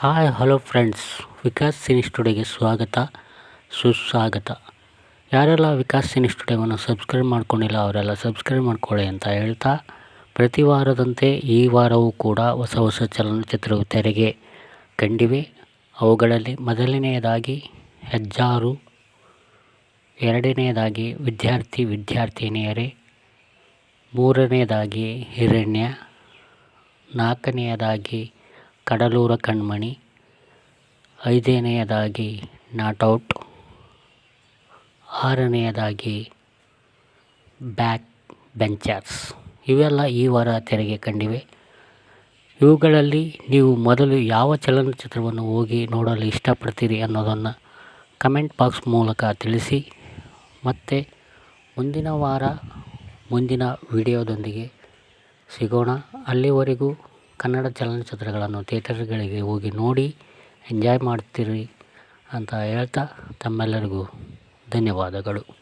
Hi hello friends Vikas cine ಸ್ಟುಡಿಯೋಗೆ ಸ್ವಾಗತ, ಸುಸ್ವಾಗತ. ಯಾರೆಲ್ಲ ವಿಕಾಸ್ ಸಿನಿ ಸ್ಟುಡಿಯೋವನ್ನು ಸಬ್ಸ್ಕ್ರೈಬ್ ಮಾಡ್ಕೊಂಡಿಲ್ಲ, ಅವರೆಲ್ಲ ಸಬ್ಸ್ಕ್ರೈಬ್ ಮಾಡ್ಕೊಳ್ಳಿ ಅಂತ ಹೇಳ್ತಾ, ಪ್ರತಿ ವಾರದಂತೆ ಈ ವಾರವೂ ಕೂಡ ಹೊಸ ಹೊಸ ಚಲನಚಿತ್ರವು ತೆರೆಗೆ ಕಂಡಿವೆ. ಅವುಗಳಲ್ಲಿ ಮೊದಲನೆಯದಾಗಿ ಹೆಜ್ಜಾರು, ಎರಡನೆಯದಾಗಿ ವಿದ್ಯಾರ್ಥಿ ವಿದ್ಯಾರ್ಥಿನಿಯರೇ, ಮೂರನೆಯದಾಗಿ ಹಿರಣ್ಯ, ನಾಲ್ಕನೆಯದಾಗಿ ಕಡಲೂರ ಕಣ್ಮಣಿ, ಐದನೆಯದಾಗಿ ನಾಟ್ ಔಟ್, ಆರನೆಯದಾಗಿ ಬ್ಯಾಕ್ ಬೆಂಚರ್ಸ್. ಇವೆಲ್ಲ ಈ ವಾರ ತೆರೆಗೆ ಕಂಡಿವೆ. ಇವುಗಳಲ್ಲಿ ನೀವು ಮೊದಲು ಯಾವ ಚಲನಚಿತ್ರವನ್ನು ಹೋಗಿ ನೋಡಲು ಇಷ್ಟಪಡ್ತೀರಿ ಅನ್ನೋದನ್ನು ಕಮೆಂಟ್ ಬಾಕ್ಸ್ ಮೂಲಕ ತಿಳಿಸಿ. ಮತ್ತು ಮುಂದಿನ ವಾರ ಮುಂದಿನ ವಿಡಿಯೋದೊಂದಿಗೆ ಸಿಗೋಣ. ಅಲ್ಲಿವರೆಗೂ ಕನ್ನಡ ಚಲನಚಿತ್ರಗಳನ್ನು ಥಿಯೇಟರ್ಗಳಿಗೆ ಹೋಗಿ ನೋಡಿ ಎಂಜಾಯ್ ಮಾಡ್ತೀರಿ ಅಂತ ಹೇಳ್ತಾ ತಮ್ಮೆಲ್ಲರಿಗೂ ಧನ್ಯವಾದಗಳು.